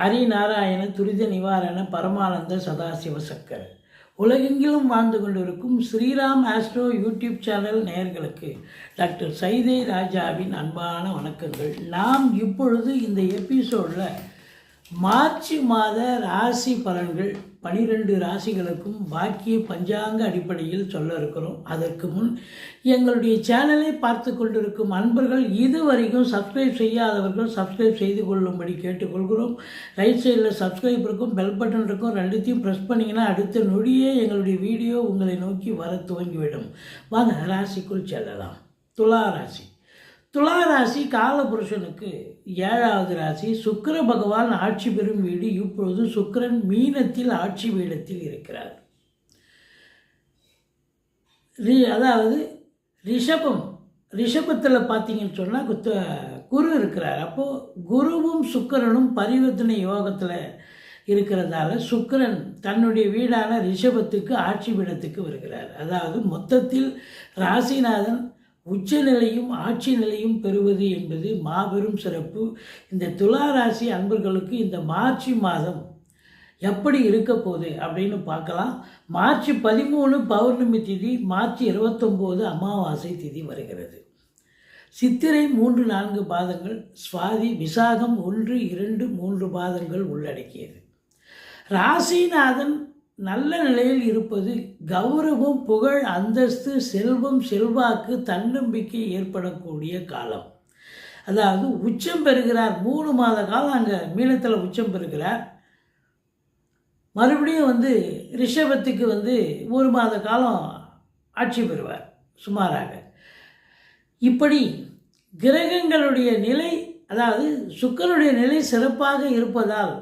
ஹரிநாராயண துரித நிவாரண பரமானந்த சதாசிவ சக்கர். உலகெங்கிலும் வாழ்ந்து கொண்டிருக்கும் ஸ்ரீராம் ஆஸ்ட்ரோ யூடியூப் சேனல் நேயர்களுக்கு டாக்டர் சைதை ராஜாவின் அன்பான வணக்கங்கள். நாம் இப்பொழுது இந்த எபிசோடில் மார்ச் மாத ராசி பலன்கள் பனிரெண்டு ராசிகளுக்கும் பாக்கிய பஞ்சாங்க அடிப்படையில் சொல்ல இருக்கிறோம். அதற்கு முன் எங்களுடைய சேனலை பார்த்து கொண்டிருக்கும் அன்பர்கள் இதுவரைக்கும் சப்ஸ்கிரைப் செய்யாதவர்கள் சப்ஸ்கிரைப் செய்து கொள்ளும்படி கேட்டுக்கொள்கிறோம். ரைட் சைடில் சப்ஸ்கிரைப் இருக்கும் பெல் பட்டன் இருக்கும் ரெண்டுத்தையும் ப்ரெஸ் பண்ணிங்கன்னா அடுத்த நொடியே எங்களுடைய வீடியோ உங்களை நோக்கி வர துவங்கிவிடும். வாங்க ராசிக்குள் செல்லலாம். துலா ராசி. துலா ராசி காலபுருஷனுக்கு ஏழாவது ராசி சுக்கர பகவான் ஆட்சி பெறும் வீடு. இப்பொழுது சுக்கரன் மீனத்தில் ஆட்சி பீடத்தில் இருக்கிறார். ரி- அதாவது ரிஷபம் ரிஷபத்தில் பார்த்தீங்கன்னு சொன்னால் குத்த குரு இருக்கிறார். அப்போது குருவும் சுக்கிரனும் பரிவர்த்தனை யோகத்தில் இருக்கிறதால சுக்கரன் தன்னுடைய வீடான ரிஷபத்துக்கு ஆட்சி பீடத்துக்கு வருகிறார். அதாவது மொத்தத்தில் ராசிநாதன் உச்ச நிலையும் ஆட்சி நிலையும் பெறுவது என்பது மாபெரும் சிறப்பு. இந்த துலா ராசி அன்பர்களுக்கு இந்த மார்ச் மாதம் எப்படி இருக்க போகுது அப்படின்னு பார்க்கலாம். மார்ச் பதிமூணு பௌர்ணமி திதி மார்ச் இருபத்தொம்போது அமாவாசை திதி வருகிறது. சித்திரை மூன்று நான்கு பாதங்கள் சுவாதி விசாகம் ஒன்று இரண்டு மூன்று பாதங்கள் உள்ளடக்கியது. ராசிநாதன் நல்ல நிலையில் இருப்பது கௌரவம் புகழ் அந்தஸ்து செல்வம் செல்வாக்கு தன்னம்பிக்கை ஏற்படக்கூடிய காலம். அதாவது உச்சம் பெறுகிறார் மூணு மாத காலம் அங்கே மீனத்தில் உச்சம் பெறுகிறார். மறுபடியும் வந்து ரிஷபத்துக்கு வந்து ஒரு மாத காலம் ஆட்சி பெறுவார் சுமாராக. இப்படி கிரகங்களுடைய நிலை அதாவது சுக்கரனுடைய நிலை சிறப்பாக இருப்பதால்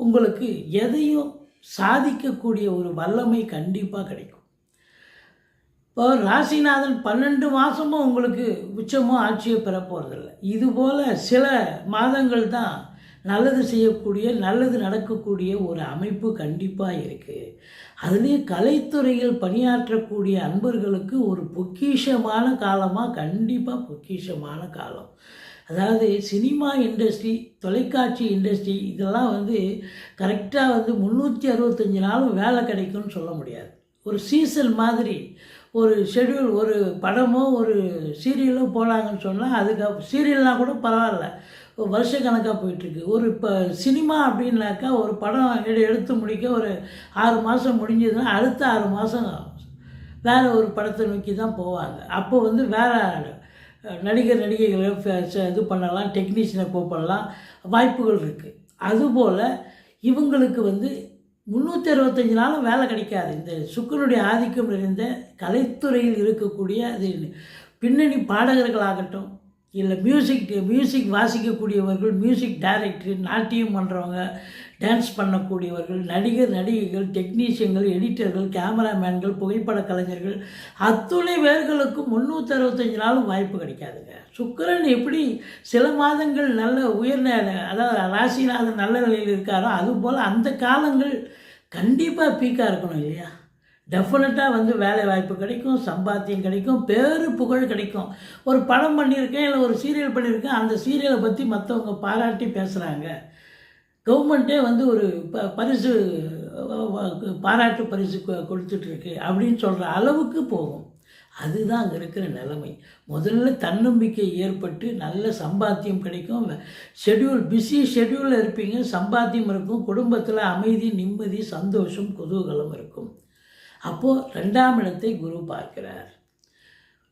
உங்களுக்கு எதையும் சாதிக்கக்கூடிய ஒரு வல்லமை கண்டிப்பாக கிடைக்கும். இப்போ ராசிநாதன் பன்னெண்டு மாதமும் உங்களுக்கு உச்சமோ ஆட்சியோ பெற இதுபோல் சில மாதங்கள் தான் நல்லது செய்யக்கூடிய நல்லது நடக்கக்கூடிய ஒரு அமைப்பு கண்டிப்பாக இருக்குது அதுலேயும் கலைத்துறையில் பணியாற்றக்கூடிய அன்பர்களுக்கு ஒரு பொக்கிஷமான காலமாக கண்டிப்பாக பொக்கிஷமான காலம். அதாவது சினிமா இண்டஸ்ட்ரி தொலைக்காட்சி இண்டஸ்ட்ரி இதெல்லாம் வந்து கரெக்டாக வந்து முந்நூற்றி அறுபத்தஞ்சு நாளும் வேலை கிடைக்கும்னு சொல்ல முடியாது. ஒரு சீசன் மாதிரி ஒரு ஷெட்யூல் ஒரு படமோ ஒரு சீரியலோ போனாங்கன்னு சொன்னால் அதுக்கு சீரியல்னால் கூட பரவாயில்ல. ஒரு வருஷ கணக்காக போயிட்டுருக்கு. ஒரு இப்போ சினிமா அப்படின்னாக்கா ஒரு படம் எடு எடுத்து முடிக்க ஒரு ஆறு மாதம் முடிஞ்சதுன்னா அடுத்த ஆறு மாதம் வேறு ஒரு படத்தை நோக்கி தான் போவாங்க. அப்போ வந்து வேறு நடிகர் நடிகைகளை ச- இது பண்ணலாம் டெக்னீஷியனை கூப்பிடலாம் வாய்ப்புகள் இருக்குது அதுபோல் இவங்களுக்கு வந்து முந்நூற்றி அறுபத்தஞ்சு நாளும் வேலை கிடைக்காது. இந்த சுக்கரனுடைய ஆதிக்கம் நிறைந்த கலைத்துறையில் இருக்கக்கூடிய அது பின்னணி பாடகர்களாகட்டும் இல்லை மியூசிக் மியூசிக் வாசிக்கக்கூடியவர்கள் மியூசிக் டைரக்டர் நாட்டியம் பண்ணுறவங்க டான்ஸ் பண்ணக்கூடியவர்கள் நடிகர் நடிகைகள் டெக்னீஷியன்கள் எடிட்டர்கள் கேமராமேன்கள் புகைப்பட கலைஞர்கள் அத்துணை பேர்களுக்கும் முந்நூற்றி அறுபத்தஞ்சு நாளும் வாய்ப்பு கிடைக்காதுங்க. சுக்கரன் எப்படி சில மாதங்கள் நல்ல உயர்ந்த அதாவது ராசிநாதன் நல்ல நிலையில் இருக்காரோ அதுபோல் அந்த காலங்கள் கண்டிப்பாக பீக்காக இருக்கணும் இல்லையா? டெஃபினட்டாக வந்து வேலை வாய்ப்பு கிடைக்கும் சம்பாத்தியம் கிடைக்கும் பேரு புகழ் கிடைக்கும். ஒரு படம் பண்ணியிருக்கேன் இல்லை ஒரு சீரியல் பண்ணியிருக்கேன் அந்த சீரியலை பற்றி மற்றவங்க பாராட்டி பேசுகிறாங்க கவர்மெண்ட்டே வந்து ஒரு ப பரிசு பாராட்டு பரிசு கொ- கொடுத்துட்ருக்கு அப்படின்னு சொல்கிற அளவுக்கு போகும். அதுதான் அங்கே இருக்கிற நிலைமை. முதல்ல தன்னம்பிக்கை ஏற்பட்டு நல்ல சம்பாத்தியம் கிடைக்கும். ஷெட்யூல் பிஸி ஷெட்யூலில் இருப்பீங்க சம்பாத்தியம் இருக்கும் குடும்பத்தில் அமைதி நிம்மதி சந்தோஷம் குதூகலம் இருக்கும். அப்போது ரெண்டாம் இடத்தை குரு பார்க்கிறார்.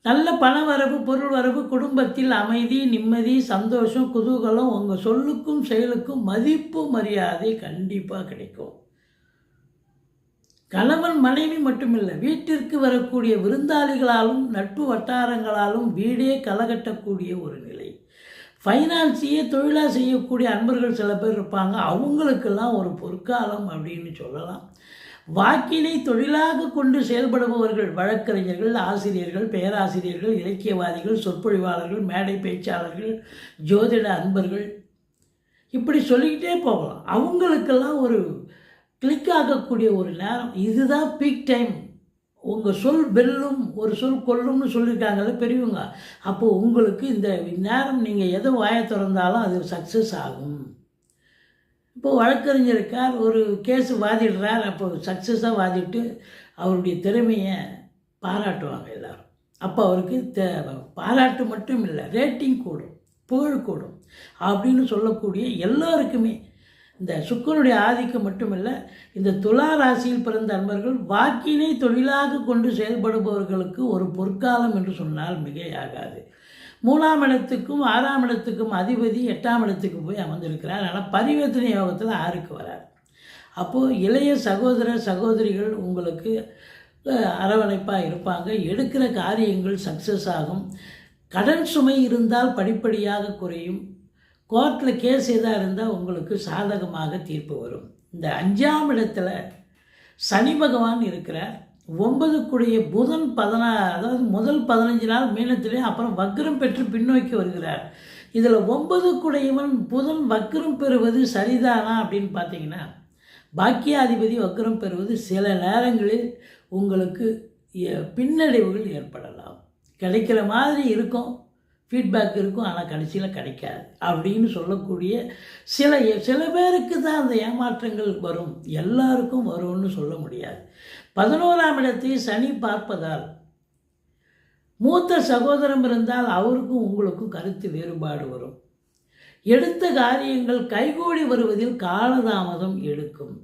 நல்ல பண வரவு பொருள் வரவு குடும்பத்தில் அமைதி நிம்மதி சந்தோஷம் குதூகலம் உங்கள் சொல்லுக்கும் செயலுக்கும் மதிப்பு மரியாதை கண்டிப்பாக கிடைக்கும். கணவன் மனைவி மட்டுமில்லை வீட்டிற்கு வரக்கூடிய விருந்தாளிகளாலும் நட்பு வட்டாரங்களாலும் வீடே கலகட்டக்கூடிய ஒரு நிலை. ஃபைனான்ஸையே தொழிலாக செய்யக்கூடிய அன்பர்கள் சில பேர் இருப்பாங்க. அவங்களுக்கெல்லாம் ஒரு பொற்காலம் அப்படின்னு சொல்லலாம். வாக்கினை தொழிலாக கொண்டு செயல்படுபவர்கள் வழக்கறிஞர்கள் ஆசிரியர்கள் பேராசிரியர்கள் இலக்கியவாதிகள் சொற்பொழிவாளர்கள் மேடை பேச்சாளர்கள் ஜோதிட அன்பர்கள். இப்படி சொல்லிக்கிட்டே போகலாம். அவங்களுக்கெல்லாம் ஒரு கிளிக் ஆகக்கூடிய ஒரு நேரம். இதுதான் பீக் டைம் உங்கள் சொல் வெல்லும் ஒரு சொல் கொல்லும்னு சொல்லியிருக்காங்கல்ல பெரியவங்க. அப்போது உங்களுக்கு இந்த நேரம் நீங்கள் எதை வாயை திறந்தாலும் அது சக்ஸஸ் ஆகும். இப்போ வழக்கறிஞருக்கார் ஒரு கேஸு வாதிடுறார் அப்போ சக்ஸஸாக வாதிட்டு அவருடைய திறமையை பாராட்டுவாங்க எல்லோரும். அப்போ அவருக்கு தே பாராட்டு மட்டும் இல்லை ரேட்டிங் கூடும் புகழ் கூடும் அப்படின்னு சொல்லக்கூடிய எல்லாருக்குமே இந்த சுக்கரனுடைய ஆதிக்கம் மட்டுமில்லை இந்த துலா ராசியில் பிறந்த அன்பர்கள் வாக்கினை தொழிலாக கொண்டு செயல்படுபவர்களுக்கு ஒரு பொற்காலம் என்று சொன்னால் மிகையாகாது. மூணாம் இடத்துக்கும் ஆறாம் இடத்துக்கும் அதிபதி எட்டாம் இடத்துக்கு போய் அமர்ந்திருக்கிறார். ஆனால் பரிவர்த்தனை யோகத்தில் ஆறுக்கு வரார். அப்போது இளைய சகோதர சகோதரிகள் உங்களுக்கு அரவணைப்பாக இருப்பாங்க. எடுக்கிற காரியங்கள் சக்ஸஸ் ஆகும். கடன் சுமை இருந்தால் படிப்படியாக குறையும். கோர்ட்டில் கேஸ் எதாக இருந்தால் உங்களுக்கு சாதகமாக தீர்ப்பு வரும். இந்த அஞ்சாம் இடத்துல சனி பகவான் இருக்கிறார். ஒன்பதுக்குடைய புதன் பதினா அதாவது முதல் பதினஞ்சு நாள் மீனத்திலே அப்புறம் வக்ரம் பெற்று பின்னோக்கி வருகிறார். இதில் ஒன்பதுக்குடையவன் புதன் வக்ரம் பெறுவது சரிதானா அப்படின்னு பார்த்தீங்கன்னா பாக்கியாதிபதி வக்ரம் பெறுவது சில நேரங்களில் உங்களுக்கு பின்னடைவுகள் ஏற்படலாம். கிடைக்கிற மாதிரி இருக்கும் ஃபீட்பேக் இருக்கும் ஆனால் கடைசியில் கிடைக்காது அப்படின்னு சொல்லக்கூடிய சில சில பேருக்கு தான் அந்த ஏமாற்றங்கள் வரும். எல்லாருக்கும் வரும்னு சொல்ல முடியாது. பதினோராம் இடத்தை சனி பார்ப்பதால் மூத்த சகோதரம் இருந்தால் அவருக்கும் உங்களுக்கும் கருத்து வேறுபாடு வரும். எடுத்த காரியங்கள் கைகூடி வருவதில் காலதாமதம் எடுக்கும்.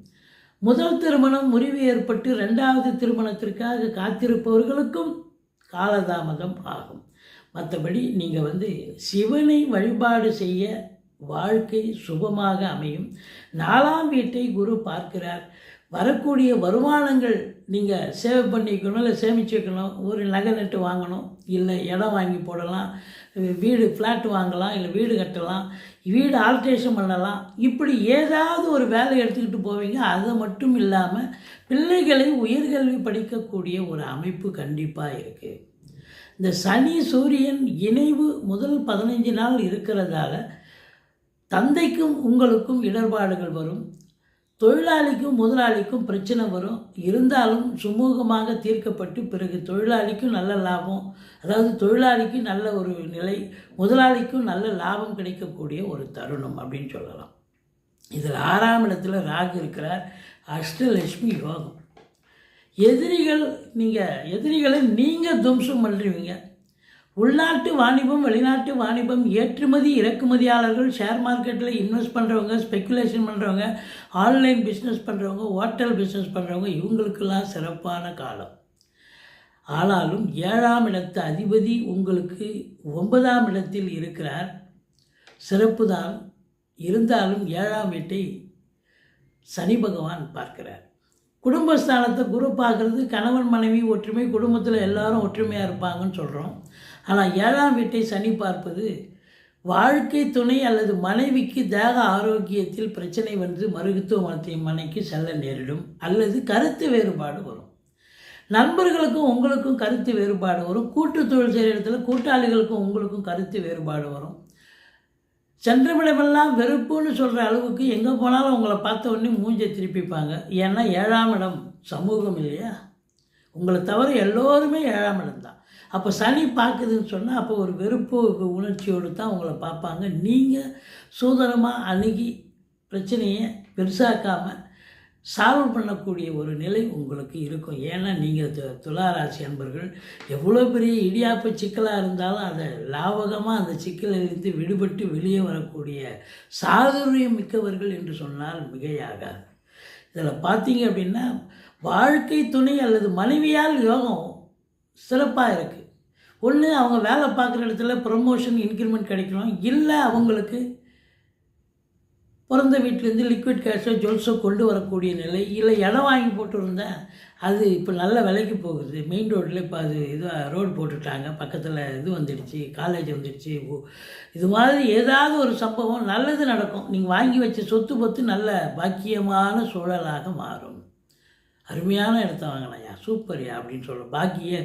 முதல் திருமணம் முறிவு ஏற்பட்டு ரெண்டாவது திருமணத்திற்காக காத்திருப்பவர்களுக்கும் காலதாமதம் ஆகும். மற்றபடி நீங்கள் வந்து சிவனை வழிபாடு செய்ய வாழ்க்கை சுபமாக அமையும். நாலாம் வீட்டை குரு பார்க்கிறார். வரக்கூடிய வருமானங்கள் நீங்கள் சேவ் பண்ணிக்கணும் இல்லை சேமிச்சு வைக்கணும் ஒரு நகை நட்டு வாங்கணும். இல்லை இடம் வாங்கி போடலாம். வீடு ஃப்ளாட் வாங்கலாம். இல்லை வீடு கட்டலாம். வீடு ஆல்ட்ரேஷன் பண்ணலாம். இப்படி ஏதாவது ஒரு வேலை எடுத்துக்கிட்டு போவீங்க. அது மட்டும் இல்லாமல் பிள்ளைகளை உயர்கல்வி படிக்கக்கூடிய ஒரு அமைப்பு கண்டிப்பாக இருக்குது இந்த சனி சூரியன் இணைவு முதல் பதினஞ்சு நாள் இருக்கிறதால தந்தைக்கும் உங்களுக்கும் இடர்பாடுகள் வரும். தொழிலாளிக்கும் முதலாளிக்கும் பிரச்சனை வரும். இருந்தாலும் சுமூகமாக தீர்க்கப்பட்டு பிறகு தொழிலாளிக்கும் நல்ல லாபம். அதாவது தொழிலாளிக்கு நல்ல ஒரு நிலை முதலாளிக்கும் நல்ல லாபம் கிடைக்கக்கூடிய ஒரு தருணம் அப்படின்னு சொல்லலாம். இதில் ஆறாம் இடத்துல ராகு இருக்கிறார். அஷ்டலட்சுமி யோகம். எதிரிகள் நீங்கள் எதிரிகளை நீங்கள் துவம்சம் பண்ணுறீங்க உள்நாட்டு வாணிபம் வெளிநாட்டு வாணிபம் ஏற்றுமதி இறக்குமதியாளர்கள் ஷேர் மார்க்கெட்டில் இன்வெஸ்ட் பண்ணுறவங்க ஸ்பெக்குலேஷன் பண்ணுறவங்க ஆன்லைன் பிஸ்னஸ் பண்ணுறவங்க ஹோட்டல் பிஸ்னஸ் பண்ணுறவங்க இவங்களுக்கெல்லாம் சிறப்பான காலம். ஆனாலும் ஏழாம் இடத்து அதிபதி உங்களுக்கு ஒன்பதாம் இடத்தில் இருக்கிறார். சிறப்பு தான். இருந்தாலும் ஏழாம் வீட்டை சனி பகவான் பார்க்கிறார். குடும்பஸ்தானத்தை குரு பார்க்குறது கணவன் மனைவி ஒற்றுமை குடும்பத்தில் எல்லாரும் ஒற்றுமையாக இருப்பாங்கன்னு சொல்கிறோம் ஆனால் ஏழாம் வீட்டை சனி பார்ப்பது வாழ்க்கை துணை அல்லது மனைவிக்கு தேக ஆரோக்கியத்தில் பிரச்சனை வந்து மருத்துவமனைக்கு செல்ல நேரிடும் அல்லது கருத்து வேறுபாடு வரும். நண்பர்களுக்கும் உங்களுக்கும் கருத்து வேறுபாடு வரும். கூட்டு தொழில் செய்கிற இடத்துல கூட்டாளிகளுக்கும் உங்களுக்கும் கருத்து வேறுபாடு வரும். சென்றமிடமெல்லாம் வெறுப்புன்னு சொல்கிற அளவுக்கு எங்கே போனாலும் உங்களை பார்த்த உடனே மூஞ்சை திருப்பிப்பாங்க. ஏன்னா ஏழாம் இடம் சமூகம் இல்லையா? உங்களை தவிர எல்லோருமே ஏழாம் இடம் தான். அப்போ சனி பார்க்குதுன்னு சொன்னால் அப்போ ஒரு வெறுப்பு உணர்ச்சியோடு தான் உங்களை பார்ப்பாங்க. நீங்கள் சூதனமாக அணுகி பிரச்சனையை பெருசாக்காமல் சால்வ் பண்ணக்கூடிய ஒரு நிலை உங்களுக்கு இருக்கும். ஏன்னா நீங்கள் துளாராசி அன்பர்கள் எவ்வளோ பெரிய இடியாப்ப சிக்கலாக இருந்தாலும் அதை லாவகமாக அந்த சிக்கலிலிருந்து விடுபட்டு வெளியே வரக்கூடிய சாதுரியம் மிக்கவர்கள் என்று சொன்னால் மிகையாகாது. இதில் பார்த்தீங்க அப்படின்னா வாழ்க்கை துணை அல்லது மனைவியால் யோகம் சிறப்பாக இருக்குது ஒன்று அவங்க வேலை பார்க்குற இடத்துல ப்ரொமோஷன் இன்க்ரிமெண்ட் கிடைக்கணும். இல்லை அவங்களுக்கு பிறந்த வீட்டிலேருந்து லிக்விட் கேஷோ ஜுவல்ஸோ கொண்டு வரக்கூடிய நிலை. இல்லை இடம் வாங்கி போட்டுருந்தேன் அது இப்போ நல்ல விலைக்கு போகுது. மெயின் ரோட்டில் இப்போ அது இதுவாக ரோடு போட்டுட்டாங்க பக்கத்தில் இது வந்துடுச்சு காலேஜ் வந்துடுச்சு. இது மாதிரி ஏதாவது ஒரு சம்பவம் நல்லது நடக்கும். நீங்கள் வாங்கி வச்ச சொத்து பொத்து நல்ல பாக்கியமான சூழலாக மாறும். அருமையான இடத்த வாங்கினாயா சூப்பர்யா அப்படின்னு சொல்ல பாக்கிய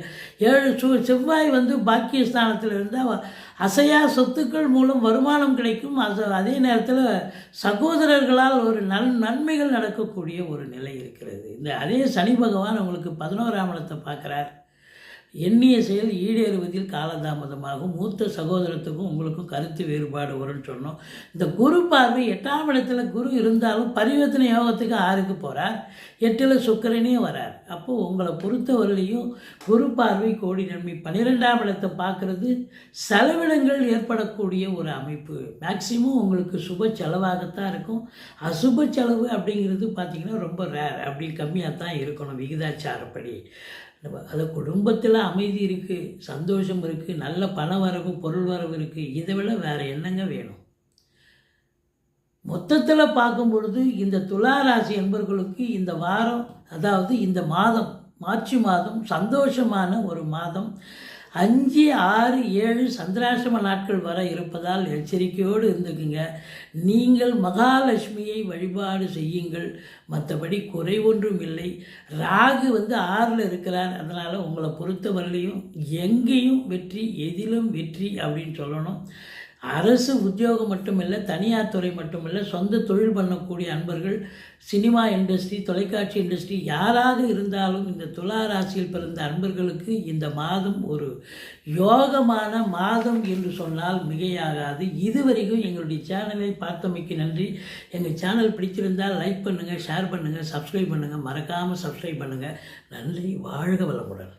ஏழு சு செவ்வாய் வந்து பாக்கிய ஸ்தானத்தில் இருந்தால் அசையா சொத்துக்கள் மூலம் வருமானம் கிடைக்கும். அது அதே நேரத்தில் சகோதரர்களால் ஒரு நன் நன்மைகள் நடக்கக்கூடிய ஒரு நிலை இருக்கிறது. இந்த அதே சனி பகவான் உங்களுக்கு பதினோராம் இடத்தை பார்க்குறார். எண்ணிய செயல் ஈடேறுவதில் காலதாமதமாகும். மூத்த சகோதரத்துக்கும் உங்களுக்கும் கருத்து வேறுபாடு வரும்னு சொன்னோம். இந்த குரு பார்வை எட்டாம் இடத்துல குரு இருந்தாலும் பரிவர்த்தனை யோகத்துக்கு ஆறுக்கு போகிறார் எட்டில் சுக்கரனே வரார். அப்போது உங்களை பொறுத்தவரையிலையும் குரு பார்வை கோடி நன்மை. பன்னிரெண்டாம் இடத்தை பார்க்குறது செலவினங்கள் ஏற்படக்கூடிய ஒரு அமைப்பு. மேக்சிமம் உங்களுக்கு சுப செலவாகத்தான் இருக்கும். அசுப செலவு அப்படிங்கிறது பார்த்திங்கன்னா ரொம்ப ரேர் அப்படி கம்மியாக தான் இருக்கணும் விகிதாச்சாரப்படி. அது குடும்பத்தில் அமைதி இருக்குது சந்தோஷம் இருக்குது நல்ல பண வரவு பொருள் வரவு இருக்குது இதை விட வேறு என்னங்க வேணும்? மொத்தத்தில் பார்க்கும் பொழுது இந்த துலா ராசி என்பவர்களுக்கு இந்த வாரம் அதாவது இந்த மாதம் மார்ச் மாதம் சந்தோஷமான ஒரு மாதம். அஞ்சு ஆறு ஏழு சந்திராசிரம நாட்கள் வர இருப்பதால் எச்சரிக்கையோடு இருந்துக்குங்க. நீங்கள் மகாலட்சுமியை வழிபாடு செய்யுங்கள். மற்றபடி குறை ஒன்றும் இல்லை. ராகு வந்து ஆறில் இருக்கிறார். அதனால் உங்களை பொறுத்தவரையிலையும் எங்கேயும் வெற்றி எதிலும் வெற்றி அப்படின்னு சொல்லணும். அரசு உத்தியோகம் மட்டுமில்லை தனியார் துறை மட்டுமில்லை சொந்த தொழில் பண்ணக்கூடிய அன்பர்கள் சினிமா இண்டஸ்ட்ரி தொலைக்காட்சி இண்டஸ்ட்ரி யாராக இருந்தாலும் இந்த துலா ராசியில் பிறந்த அன்பர்களுக்கு இந்த மாதம் ஒரு யோகமான மாதம் என்று சொன்னால் மிகையாகாது. இதுவரைக்கும் எங்களுடைய சேனலை பார்த்தமைக்கு நன்றி. எங்கள் சேனல் பிடிச்சிருந்தால் லைக் பண்ணுங்கள் ஷேர் பண்ணுங்கள் சப்ஸ்கிரைப் பண்ணுங்கள் மறக்காமல் சப்ஸ்கிரைப் பண்ணுங்கள் நன்றி வாழ்க வளமுடன்.